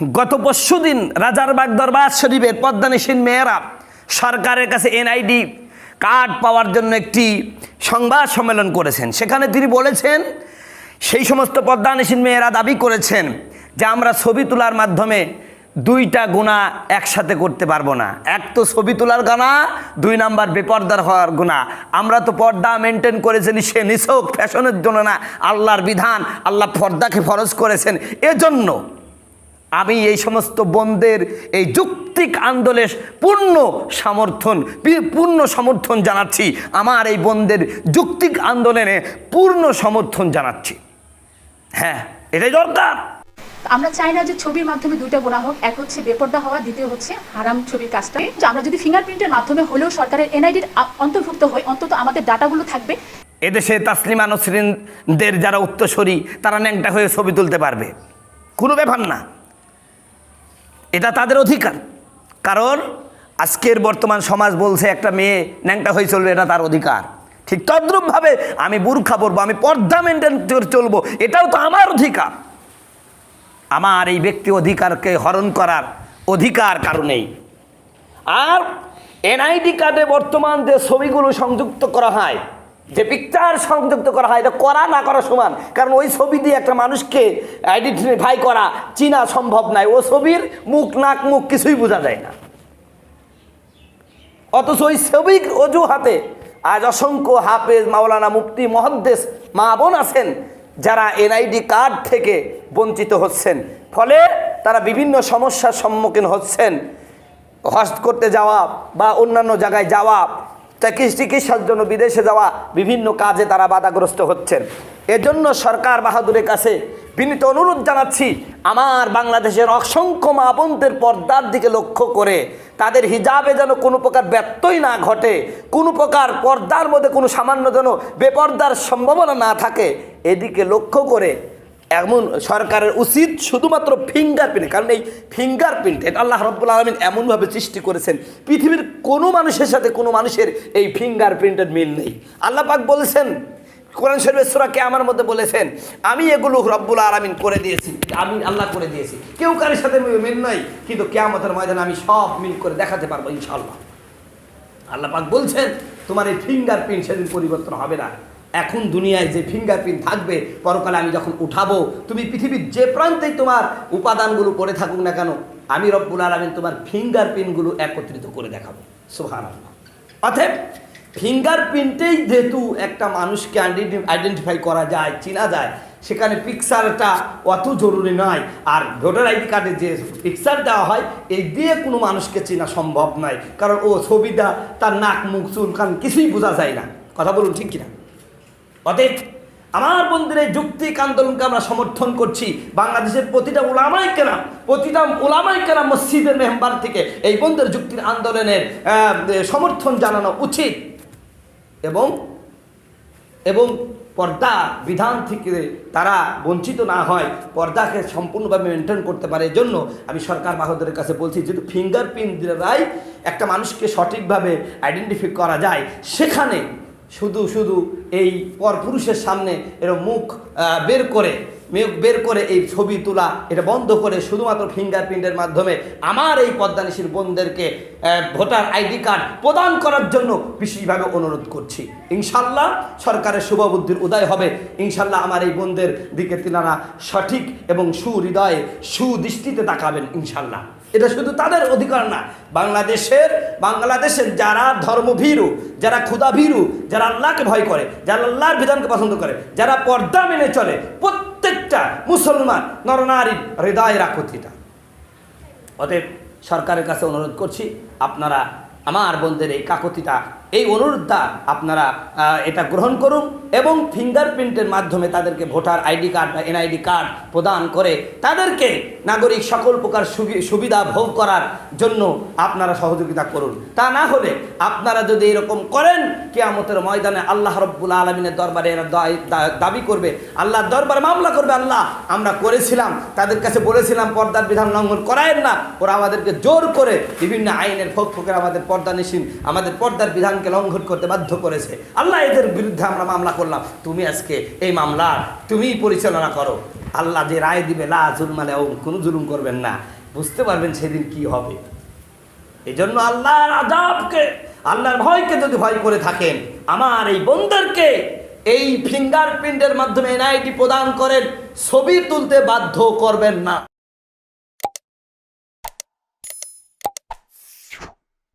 গত পরশু দিন রাজারবাগ দরবার শরীফের পদ্মানিসীন মেয়েরা সরকারের কাছে এনআইডি কার্ড পাওয়ার জন্য একটি সংবাদ সম্মেলন করেছেন। সেখানে তিনি বলেছেন, সেই সমস্ত পদ্মানিসীন মেয়েরা দাবি করেছেন যে আমরা ছবি তোলার মাধ্যমে দুইটা গুণা একসাথে করতে পারব না। এক তো ছবি তোলার গানা দুই নাম্বার বেপর্দার হওয়ার গুণা। আমরা তো পর্দা মেনটেন করেছেন, সে নিছক, ফ্যাশনের জন্য না, আল্লাহর বিধান, আল্লাহ পর্দাকে ফরজ করেছেন। এজন্য আমি এই সমস্ত বন্ধের এই যুক্তিক আন্দোলনের পূর্ণ সমর্থন পূর্ণ সমর্থন জানাচ্ছি। আমার এই বন্ধের যুক্তিক আন্দোলনে পূর্ণ সমর্থন জানাচ্ছি। হ্যাঁ এটাই দরকার। আমরা চাই না যে ছবির মাধ্যমে দুইটা গোনা হোক এক হচ্ছে বেপর্দা হওয়া দ্বিতীয় হচ্ছে হারাম ছবির কাজটা। আমরা যদি ফিঙ্গারপ্রিন্টের মাধ্যমে হলেও সরকারের এনআইডির অন্তর্ভুক্ত হয় অন্তত আমাদের ডাটাগুলো থাকবে। এদেশে তাসলিমা নসরিনদের যারা উত্তরসূরি তারা ন্যাংটা হয়ে ছবি তুলতে পারবে। কোনো ব্যাপার না। এটা তাদের অধিকার। কারণ আজকের বর্তমান সমাজ বলছে, একটা মেয়ে ন্যাংটা হয়ে চলবে, এটা তার অধিকার। ঠিক তদ্রূপভাবে আমি বুর্খা পরবো, আমি পর্দা মেনটেন চলবো, এটাও তো আমার অধিকার। আমার এই ব্যক্তি অধিকারকে হরণ করার অধিকার কারণেই আর এনআইডি কার্ডে বর্তমান যে ছবিগুলো সংযুক্ত করা হয় যে পিকচার সংযুক্ত করা হয়, এটা করা না করা সমান। কারণ ওই ছবি দিয়ে একটা মানুষকে আইডেন্টিফাই করা চিনা সম্ভব নয় ও ছবির মুখ, নাক, মুখ কিছুই বোঝা যায় না। অথচ ওই ছবির অজুহাতে আজ অসংখ্য হাফেজ, মাওলানা মুফতি, মহাদ্দেশ, মা বোন আছেন, যারা এনআইডি কার্ড থেকে বঞ্চিত হচ্ছেন। ফলে তারা বিভিন্ন সমস্যার সম্মুখীন হচ্ছেন। হজ করতে যাওয়া বা অন্যান্য জায়গায় যাওয়া চিকিৎস- চিকিৎসার জন্য বিদেশে যাওয়া বিভিন্ন কাজে তারা বাধাগ্রস্ত হচ্ছেন। এজন্য সরকার বাহাদুরের কাছে বিনীত অনুরোধ জানাচ্ছি, আমার বাংলাদেশের অসংখ্য মা পর্দার দিকে লক্ষ্য করে তাদের হিজাবে যেন কোনো প্রকার ব্যত্যই না ঘটে, কোনো প্রকার পর্দার মধ্যে কোনো সামান্য যেন বেপর্দার সম্ভাবনা না থাকে, এদিকে লক্ষ্য করে এমন সরকারের উচিত শুধুমাত্র ফিঙ্গারপ্রিন্ট কারণ এই ফিঙ্গারপ্রিন্ট এটা আল্লাহ রব্বুল আলমিন এমনভাবে সৃষ্টি করেছেন, পৃথিবীর কোনো মানুষের সাথে কোনো মানুষের এই ফিঙ্গারপ্রিন্টের মিল নেই। আল্লাহ পাক বলেছেন, কোরআন শরীফের সূরা আমার মধ্যে বলেছেন, আমি এগুলো রব্বুল আলমিন করে দিয়েছি, আমি আল্লাহ করে দিয়েছি। কেউ কারোর সাথে মিল নয় কিন্তু কেয়ামতের ময়দানে আমি সব মিল করে দেখাতে পারব ইনশাল্লাহ আল্লাহ পাক বলছেন, তোমার এই ফিঙ্গারপ্রিন্ট সেদিন পরিবর্তন হবে না। এখন দুনিয়ায় যে ফিঙ্গারপ্রিন্ট থাকবে, পরকালে আমি যখন উঠাবো, তুমি পৃথিবীর যে প্রান্তেই তোমার উপাদানগুলো পড়ে থাকুক না কেন, আমি রব্বুল আলমিন তোমার ফিঙ্গারপ্রিন্টগুলো একত্রিত করে দেখাবো। সোহান অতএব ফিঙ্গারপ্রিন্টেই যেহেতু একটা মানুষকে আইডেন্টিফাই করা যায়, চেনা যায়, সেখানে পিকচারটা অত জরুরি নয়। আর ভোটার আইডি কার্ডে যে পিকচার দেওয়া হয়, এই দিয়ে কোনো মানুষকে চেনা সম্ভব নয়। কারণ ও ছবিটা তার নাক, মুখ, চুল, কান কিছুই বোঝা যায় না। কথা বলুন ঠিক কিনা? অতএব আমার বন্ধুদের যুক্তিক আন্দোলনকে আমরা সমর্থন করছি। বাংলাদেশের প্রতিটা ওলামাই কেনা প্রতিটা ওলামাই কেনা মসজিদের মেম্বার থেকে এই বন্ধুদের যুক্তির আন্দোলনের সমর্থন জানানো উচিত। এবং এবং পর্দা বিধান থেকে তারা বঞ্চিত না হয়, পর্দাকে সম্পূর্ণভাবে মেনটেন করতে পারে। জন্য আমি সরকার বাহাদুরের কাছে বলছি, যেহেতু ফিঙ্গারপ্রিন্ট দ্বারাই একটা মানুষকে সঠিকভাবে আইডেন্টিফাই করা যায়, সেখানে শুধু শুধু এই পরপুরুষের সামনে এর মুখ বের করে মুখ বের করে এই ছবি তোলা, এটা বন্ধ করে শুধুমাত্র ফিঙ্গারপ্রিন্টের মাধ্যমে আমার এই পদ্মানিশীর বোনদেরকে ভোটার আইডি কার্ড প্রদান করার জন্য বিশেষভাবে অনুরোধ করছি। ইনশাল্লাহ সরকারের শুভবুদ্ধির উদয় হবে। ইনশাল্লাহ আমার এই বোনদের দিকে তিনারা সঠিক এবং সুহৃদয়ে, সুদৃষ্টিতে তাকাবেন ইনশাল্লাহ। এটা শুধু তাদের অধিকার না, বাংলাদেশের বাংলাদেশের যারা ধর্মভীরু, যারা ক্ষুদাভীরু যারা আল্লাহকে ভয় করে, যারা আল্লাহর বিধানকে পছন্দ করে, যারা পর্দা মেনে চলে প্রত্যেকটা মুসলমান নরনারীর হৃদয়ের আকুতিটা অতএব সরকারের কাছে অনুরোধ করছি, আপনারা আমার বন্ধের এই কাকতিটা এই অনুরোধটা আপনারা এটা গ্রহণ করুন এবং ফিঙ্গারপ্রিন্টের মাধ্যমে তাদেরকে ভোটার আইডি কার্ড বা এনআইডি কার্ড প্রদান করে তাদেরকে নাগরিক সকল প্রকার সুবি- সুবিধা ভোগ করার জন্য আপনারা সহযোগিতা করুন। তা না হলে আপনারা যদি এরকম করেন, কেয়ামতের ময়দানে আল্লাহ রব্বুল আলমিনের দরবারে এরা দাবি করবে আল্লাহর দরবার মামলা করবে, আল্লাহ, আমরা করেছিলাম, তাদের কাছে বলেছিলাম, পর্দার বিধান লঙ্ঘন করায়েন না, ওরা আমাদেরকে জোর করে বিভিন্ন আইনের ফোক ফোকের আমাদের পর্দা নিশীন, আমাদের পর্দার বিধানকে লঙ্ঘন করতে বাধ্য করেছে। আল্লাহ এদের বিরুদ্ধে আমরা মামলা করলাম। তুমি আজকে এই মামলা তুমিই পরিচালনা করো। আল্লাহ যে রায় দিবে, লা জুলমালে কোনো জুলুম করবেন না। বুঝতে পারবেন সেদিন কি হবে। এই জন্য আল্লাহর আজাবকে আল্লাহর ভয়কে যদি ভয় করে থাকেন, আমার এই বন্ধুদেরকে এই ফিঙ্গারপ্রিন্টের মাধ্যমে এনআইডি প্রদান করেন, ছবি তুলতে বাধ্য করবেন না।